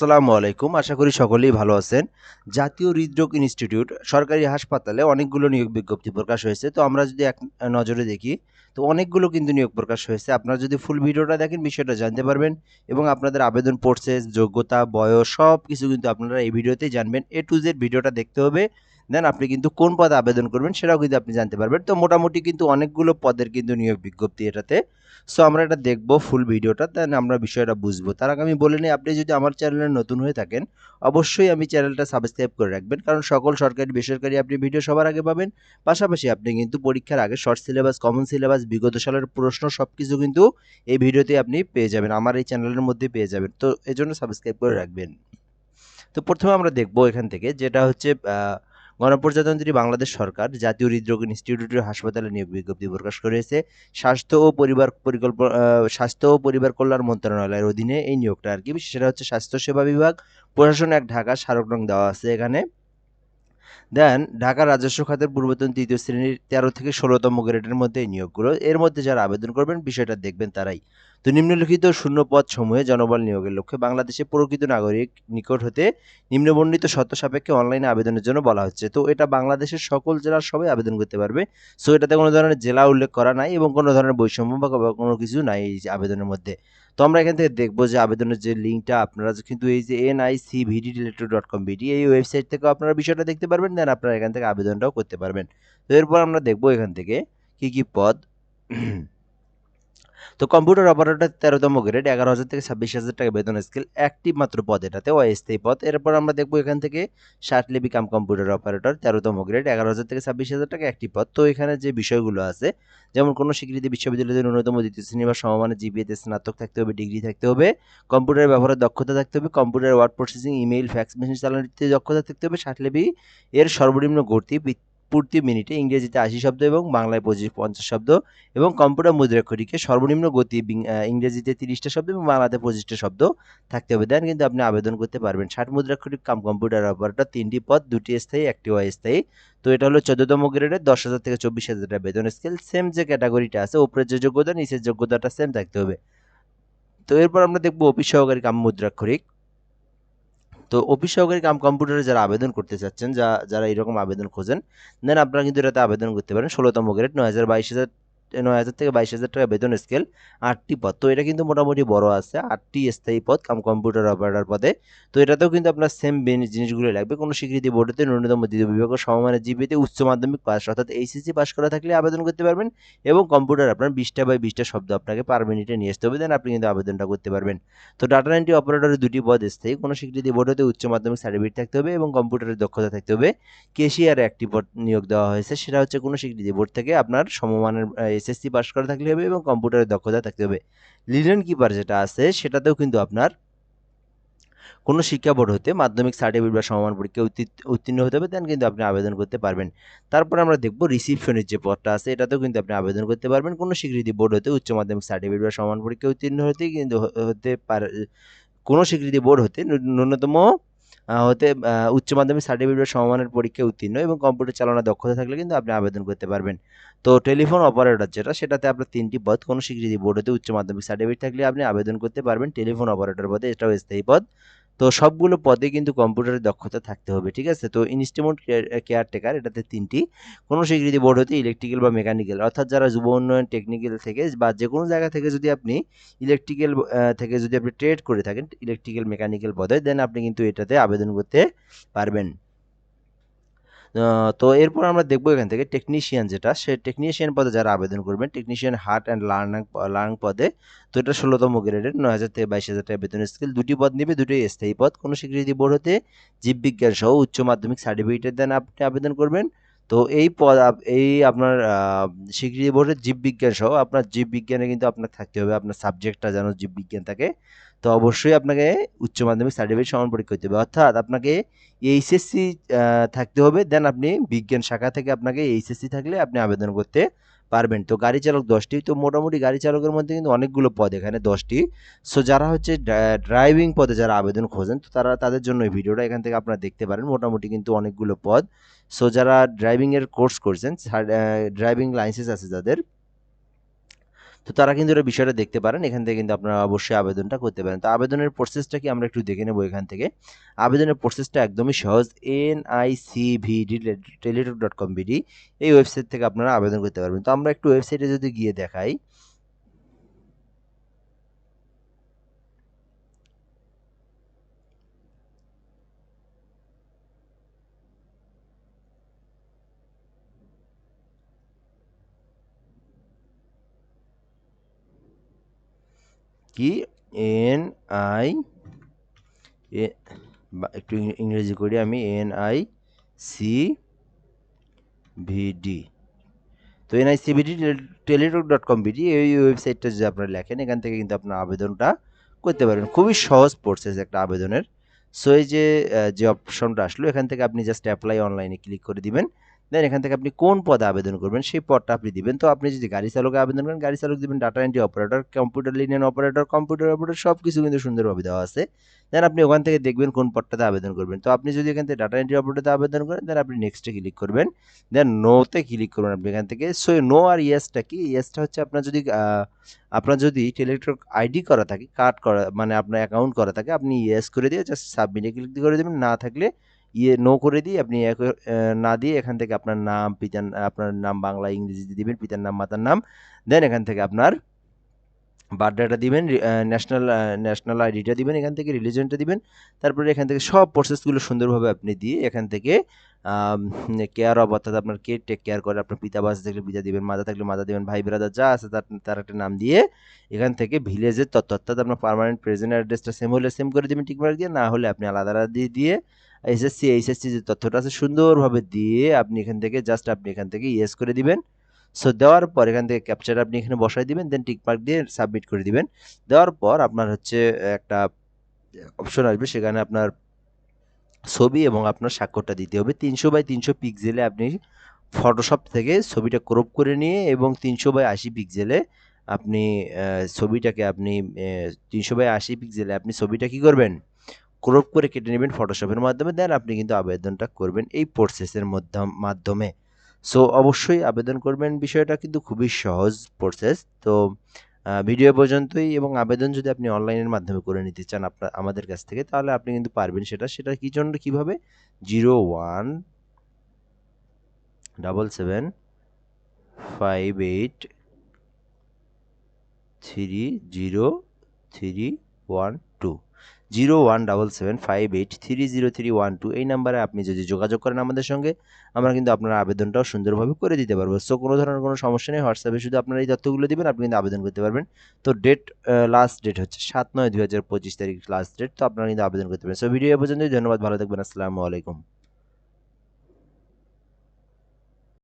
আসসালামু আলাইকুম। আশা করি সকলেই ভালো আছেন। জাতীয় হৃদরোগ ইনস্টিটিউট সরকারি হাসপাতালে অনেকগুলো নিয়োগ বিজ্ঞপ্তি প্রকাশ হয়েছে। তো আমরা যদি এক নজরে দেখি, তো অনেকগুলো কিন্তু নিয়োগ প্রকাশ হয়েছে। আপনারা যদি ফুল ভিডিওটা দেখেন, বিষয়টা জানতে পারবেন এবং আপনাদের আবেদন প্রসেস যোগ্যতা, বয়স সব কিছু কিন্তু আপনারা এই ভিডিওতেই জানবেন। এ টু জেড ভিডিওটা দেখতে হবে। দেন আপনি কিন্তু কোন পদে আবেদন করবেন সেটাও কিন্তু আপনি জানতে পারবেন। তো মোটামুটি কিন্তু অনেকগুলো পদের কিন্তু নিয়োগ বিজ্ঞপ্তি এটাতে। সো আমরা এটা দেখব ফুল ভিডিওটা দেন আমরা বিষয়টা বুঝব। তার আগে আমি বলে নিই, আপনি যদি আমার চ্যানেলে নতুন হয়ে থাকেন, অবশ্যই আমি চ্যানেলটা সাবস্ক্রাইব করে রাখবেন। কারণ সকল সরকারি, বেসরকারি আপনি ভিডিও সবার আগে পাবেন। পাশাপাশি আপনি কিন্তু পরীক্ষার আগে শর্ট সিলেবাস কমন সিলেবাস বিগত সালের প্রশ্ন সব কিছু কিন্তু এই ভিডিওতে আপনি পেয়ে যাবেন, আমার এই চ্যানেলের মধ্যে পেয়ে যাবেন। তো এই জন্য সাবস্ক্রাইব করে রাখবেন। তো প্রথমে আমরা দেখব এখান থেকে, যেটা হচ্ছে গণপ্রজাতন্ত্রী বাংলাদেশ সরকার, জাতীয় হৃদরোগ ইনস্টিটিউটের হাসপাতালে নিয়োগ বিজ্ঞপ্তি প্রকাশ করেছে। স্বাস্থ্য ও পরিবার পরিকল্পনা স্বাস্থ্য ও পরিবার কল্যাণ মন্ত্রণালয়ের অধীনে এই নিয়োগটা আর কি সেটা হচ্ছে স্বাস্থ্যসেবা বিভাগ, প্রশাসন এক ঢাকা, স্মারক রং দেওয়া আছে এখানে। দেন ঢাকা রাজস্ব খাতের পূর্বতন তৃতীয় শ্রেণির তেরো থেকে ষোলোতম গ্রেডের মধ্যে এই নিয়োগগুলো এর মধ্যে যারা আবেদন করবেন, বিষয়টা দেখবেন তারাই। তো নিম্নলিখিত শূন্য পদ সমূহে জনবল নিয়োগের লক্ষ্যে বাংলাদেশে প্রকৃত নাগরিক নিকট হতে নিম্নবর্ণিত শর্ত সাপেক্ষে অনলাইনে আবেদনের জন্য বলা হচ্ছে। তো এটা বাংলাদেশের সকল জেলার সবাই আবেদন করতে পারবে। সো এটাতে কোনো ধরনের জেলা উল্লেখ করা নাই এবং কোনো ধরনের বৈষম্য বা কোনো কিছু নাই এই আবেদনের মধ্যে। তো আমরা এখান থেকে দেখব যে আবেদনের যে লিঙ্কটা আপনারা কিন্তু এই যে N I C VD related dot com VD এই ওয়েবসাইট থেকে আপনারা বিষয়টা দেখতে পারবেন দেন আপনারা এখান থেকে আবেদনটাও করতে পারবেন। তো এরপর আমরা দেখব এখান থেকে কি কি পদ। তো কম্পিউটার অপারেটর তেরোতম গ্রেড, এগারো হাজার থেকে ছাব্বিশ হাজার টাকা বেতন স্কেল একটি মাত্র পদ এটাতে অস্থায়ী পদ। এরপর আমরা দেখব এখান থেকে লিবি কাম কম্পিউটার অপারেটর, তেরোতম গ্রেড, এগারো হাজার থেকে ছাব্বিশ হাজার টাকা একটি পদ। তো এখানে যে বিষয়গুলো আছে, যেমন কোনো স্বীকৃতি বিশ্ববিদ্যালয়ের ন্যূনতম দ্বিতীয় শ্রেণি বা সমমানের জিপিএতে স্নাতক থাকতে হবে, ডিগ্রি থাকতে হবে কম্পিউটার ব্যবহারের দক্ষতা থাকতে হবে computer word processing, email, fax machine চালানোর দক্ষতা থাকতে হবে লিবি এর সর্বনিম্ন গতি প্রতি মিনিটে ইংরেজিতে আশি শব্দ এবং বাংলায় পঁচিশ পঞ্চাশ শব্দ এবং কম্পিউটার মুদ্রাক্ষরিকে সর্বনিম্ন গতি ইংরেজিতে তিরিশটা শব্দ এবং বাংলাতে পঁচিশটা শব্দ থাকতে হবে। দেন কিন্তু আপনি আবেদন করতে পারবেন। ষাট মুদ্রাক্ষরিক কাম কম্পিউটার অপারেটর, তিনটি পদ, দুটি স্থায়ী, একটি অস্থায়ী। তো এটা হলো চোদ্দতম গ্রেডের দশ হাজার থেকে চব্বিশ হাজার বেতন স্কেল। সেম যে ক্যাটাগরিটা আছে, উপরের যে যোগ্যতা, নিচের যোগ্যতাটা সেম থাকতে হবে। তো এরপর আমরা দেখব অফিস সহকারী কাম মুদ্রাক্ষরিক। তো অফিস সহকারী কাম কম্পিউটারে যারা আবেদন করতে চাচ্ছেন, যা, যারা এরকম আবেদন খোঁজেন দেন আপনারা কিন্তু এটাতে আবেদন করতে পারেন। ষোলোতম গ্রেড নয় হাজার বাইশ হাজার নয় হাজার থেকে বাইশ হাজার টাকা বেতন স্কেল আটটি পদ। তো এটা কিন্তু মোটামুটি বড় আছে, আটটি স্থায়ী পদ কাম কম্পিউটার অপারেটর পদে। তো এটাতেও কিন্তু আপনার সেম জিনিসগুলো লাগবে। কোনো স্বীকৃতি বোর্ডেতে ন্যূনতম দ্বিতীয় বিভাগ সমমানের জিপিতে উচ্চ মাধ্যমিক পাস অর্থাৎ এইচএসসি পাস করা থাকলে আবেদন করতে পারবেন এবং কম্পিউটার আপনার বিশটা বাই বিশটা শব্দ আপনাকে পার মিনিটে নিয়ে আসতে হবে দেন আপনি কিন্তু আবেদনটা করতে পারবেন। তো ডাটা এন্ট্রি অপারেটরের দুটি পদ স্থায়ী, কোনো স্বীকৃতি বোর্ড হতে উচ্চ মাধ্যমিক সার্টিফিকেট থাকতে হবে এবং কম্পিউটারের দক্ষতা থাকতে হবে। কেশিয়ারে একটি পদ নিয়োগ দেওয়া হয়েছে, সেটা হচ্ছে কোনো স্বীকৃতি বোর্ড থেকে আপনার সমমানের এসএসসি পাস করা থাকলে হবে এবং কম্পিউটারের দক্ষতা থাকতে হবে। লিনেন কিপার যেটা আছে, সেটাতেও কিন্তু আপনার কোনো শিক্ষা বোর্ড হতে মাধ্যমিক সার্টিফিকেট বা সমমান পরীক্ষা উত্তীর্ণ- হতে হবে দেন কিন্তু আপনি আবেদন করতে পারবেন। তারপর আমরা দেখব রিসিপশনের যে পদটা আছে, এটাতেও কিন্তু আপনি আবেদন করতে পারবেন। কোনো স্বীকৃতি বোর্ড হতে উচ্চ মাধ্যমিক সার্টিফিকেট বা সমান পরীক্ষা উত্তীর্ণ হতে কিন্তু হতে পারে, কোনো স্বীকৃতি বোর্ড হতে ন্যূনতম হতে উচ্চ মাধ্যমিক সার্টিফিকেট সমমানের পরীক্ষায় উত্তীর্ণ এবং কম্পিউটার চালানোর দক্ষতা থাকলে কিন্তু আপনি আবেদন করতে পারবেন। তো টেলিফোন অপারেটর যেটা, সেটাতে আপনার তিনটি পদ, কোনো স্বীকৃতি বোর্ড হতে উচ্চ মাধ্যমিক সার্টিফিকেট থাকলে আপনি আবেদন করতে পারবেন টেলিফোন অপারেটর পদে, এটাও স্থায়ী পদ। তো সবগুলো পদে কিন্তু কম্পিউটারের দক্ষতা থাকতে হবে, ঠিক আছে? তো ইনস্ট্রুমেন্ট কেয়ারটেকার এটাতে তিনটি। কোনো স্বীকৃতি বোর্ড হতে ইলেকট্রিক্যাল বা মেকানিক্যাল অর্থাৎ যারা যুব উন্নয়ন টেকনিক্যাল থেকে বা যে কোনো জায়গা থেকে যদি আপনি ইলেকট্রিক্যাল থেকে যদি আপনি ট্রেড করে থাকেন ইলেকট্রিক্যাল মেকানিক্যাল পদে দেন আপনি কিন্তু এটাতে আবেদন করতে পারবেন। তো এরপর আমরা দেখব এখান থেকে টেকনিশিয়ান যেটা, সে টেকনিশিয়ান পদে যারা আবেদন করবেন technician heart and learning learning পদে, তো এটা ষোলোতম গ্রেডের নয় হাজার থেকে বাইশ হাজার টাকা বেতন স্কেল দুটি পদ নেবে দুটোই স্থায়ী পদ। কোনো স্বীকৃতি বোর্ড হতে জীববিজ্ঞান সহ উচ্চ মাধ্যমিক সার্টিফিকেটের দেন আপনি আবেদন করবেন। তো এই পদ এই আপনার স্বীকৃতি বোর্ডের জীববিজ্ঞান সহ আপনার জীববিজ্ঞানে কিন্তু আপনার থাকতে হবে। আপনার সাবজেক্টটা যেন জীববিজ্ঞান থাকে, তো অবশ্যই আপনাকে উচ্চ মাধ্যমিক সার্টিফিকেট সমান পরীক্ষা করতে হবে। অর্থাৎ আপনাকে এইচএসসি থাকতে হবে। দেন আপনি বিজ্ঞান শাখা থেকে আপনাকে এইচএসসি থাকলে আপনি আবেদন করতে পারবেন। তো গাড়ি চালক দশটি, তো মোটামুটি গাড়ি চালকের মধ্যে কিন্তু অনেকগুলো পদ এখানে দশটি। সো যারা হচ্ছে ড্রাইভিং পদে যারা আবেদন খোঁজেন, তো তারা তাদের জন্য এই ভিডিওটা এখান থেকে আপনারা দেখতে পারেন। মোটামুটি কিন্তু অনেকগুলো পদ। সো যারা ড্রাইভিংয়ের কোর্স করছেন ড্রাইভিং লাইসেন্স আছে যাদের তো তারা কিন্তু এটা বিষয়টা দেখতে পারেন। এখান থেকে কিন্তু আপনারা অবশ্যই আবেদনটা করতে পারেন। তো আবেদনের প্রসেসটা কি আমরা একটু দেখে নেব এখান থেকে। আবেদনের প্রসেসটা একদমই সহজ। N I C V D Teletalk dot com B D এই ওয়েবসাইট থেকে আপনারা আবেদন করতে পারবেন। তো আমরা একটু ওয়েবসাইটে যদি গিয়ে দেখাই। কি? এন আই একটু ইংরেজি করি আমি, এন আই সি ভিডি তো N I C V D Teletalk dot com B D এই ওয়েবসাইটটা যদি আপনারা লেখেন, এখান থেকে কিন্তু আপনার আবেদনটা করতে পারবেন খুবই সহজ প্রসেস একটা আবেদনের। সো এই যে যে অপশনটা আসলো, এখান থেকে আপনি জাস্ট অ্যাপ্লাই অনলাইনে ক্লিক করে দিবেন। দেন এখান থেকে আপনি কোন পদে আবেদন করবেন, সেই পদটা আপনি দিবেন। তো আপনি যদি গাড়ি চালকে আবেদন করেন, গাড়ি চালক দিবেন ডাটা এন্ট্রি অপারেটর কম্পিউটার লিনিয়ান অপারেটর কম্পিউটার অপারেটর সব কিছু কিন্তু সুন্দরভাবে দেওয়া আছে। দেন আপনি ওখান থেকে দেখবেন কোন পদটাতে আবেদন করবেন। তো আপনি যদি এখান থেকে ডাটা এন্ট্রি অপারেটরতে আবেদন করেন, দেন আপনি নেক্সটে ক্লিক করবেন। দেন নোতে ক্লিক করবেন আপনি এখান থেকে। সো নো আর ইয়েসটা কি? ইয়েসটা হচ্ছে আপনার যদি আপনার যদি টেলিটক আইডি করা থাকে কার্ড করা মানে আপনার অ্যাকাউন্ট করা থাকে, আপনি ইয়েস করে দিয়ে জাস্ট সাবমিটে ক্লিক করে দেবেন। না থাকলে ইয়ে নো করে দিয়ে আপনি না দিয়ে এখান থেকে আপনার নাম, পিতার, আপনার নাম বাংলা, ইংরেজিতে দিবেন, পিতার নাম, মাতার নাম দেন এখান থেকে আপনার বার্থডেটা দিবেন ন্যাশনাল ন্যাশনাল আইডিটা দিবেন এখান থেকে রিলিজনটা দিবেন। তারপরে এখান থেকে সব প্রসেসগুলো সুন্দরভাবে আপনি দিয়ে এখান থেকে কেয়ার অফ অর্থাৎ আপনার কে টেক কেয়ার করে, আপনার পিতা বাস থাকলে পিতা দিবেন, মাতা থাকলে মাতা দিবেন, ভাই ব্রাদার যা আছে তার তার একটা নাম দিয়ে এখান থেকে ভিলেজের তথ্য, অর্থাৎ আপনার পার্মানেন্ট প্রেজেন্ট অ্যাড্রেসটা সেম হলে সেম করে দেবেন টিকমার্ক দিয়ে, না হলে আপনি আলাদা আলাদা দিয়ে দিয়ে এসএসসি এইচএসসি যে তথ্যটা আছে সুন্দরভাবে দিয়ে আপনি এখান থেকে জাস্ট আপনি এখান থেকে ইয়েস করে দিবেন। সো দেওয়ার পর এখান থেকে ক্যাপচার আপনি এখানে বসাই দিবেন দেন টিকমার্ক দিয়ে সাবমিট করে দিবেন। দেওয়ার পর আপনার হচ্ছে একটা অপশন আসবে, সেখানে আপনার ছবি এবং আপনার স্বাক্ষরটা দিতে হবে। তিনশো বাই তিনশো পিক্সেলে আপনি ফটোশপ থেকে ছবিটা ক্রপ করে নিয়ে এবং তিনশো বাই আশি পিক্সেলে আপনি ছবিটাকে আপনি তিনশো বাই আশি পিক্সেলে আপনি ছবিটা কি করবেন? ক্রপ করে কেটে নেবেন ফটোশপের মাধ্যমে দেন আপনি কিন্তু আবেদনটা করবেন এই প্রসেসের মাধ্যমে। সো অবশ্যই আবেদন করবেন। বিষয়টা কিন্তু খুবই সহজ প্রসেস তো ভিডিও পর্যন্তই এবং আবেদন যদি আপনি অনলাইনের মাধ্যমে করে নিতে চান আপনার আমাদের কাছ থেকে, তাহলে আপনি কিন্তু পারবেন সেটা। সেটা কি জন্য, কীভাবে? Zero one double seven five eight three zero three one zero one double seven five eight three zero three one two এই নাম্বারে আপনি যদি যোগাযোগ করেন আমাদের সঙ্গে, আমরা কিন্তু আপনার আবেদনটাও সুন্দরভাবে করে দিতে পারব। সো কোনো ধরনের কোনো সমস্যা নেই হোয়াটসঅ্যাপে শুধু আপনারা এই তথ্যগুলো দেবেন, আপনি কিন্তু আবেদন করতে পারবেন। তো ডেট লাস্ট ডেট হচ্ছে সাত নয় দু হাজার পঁচিশ তারিখ লাস্ট ডেট তো আপনারা কিন্তু আবেদন করতে পারেন সো ভিডিও পর্যন্তই, ধন্যবাদ, ভালো থাকবেন, আসসালামু আলাইকুম।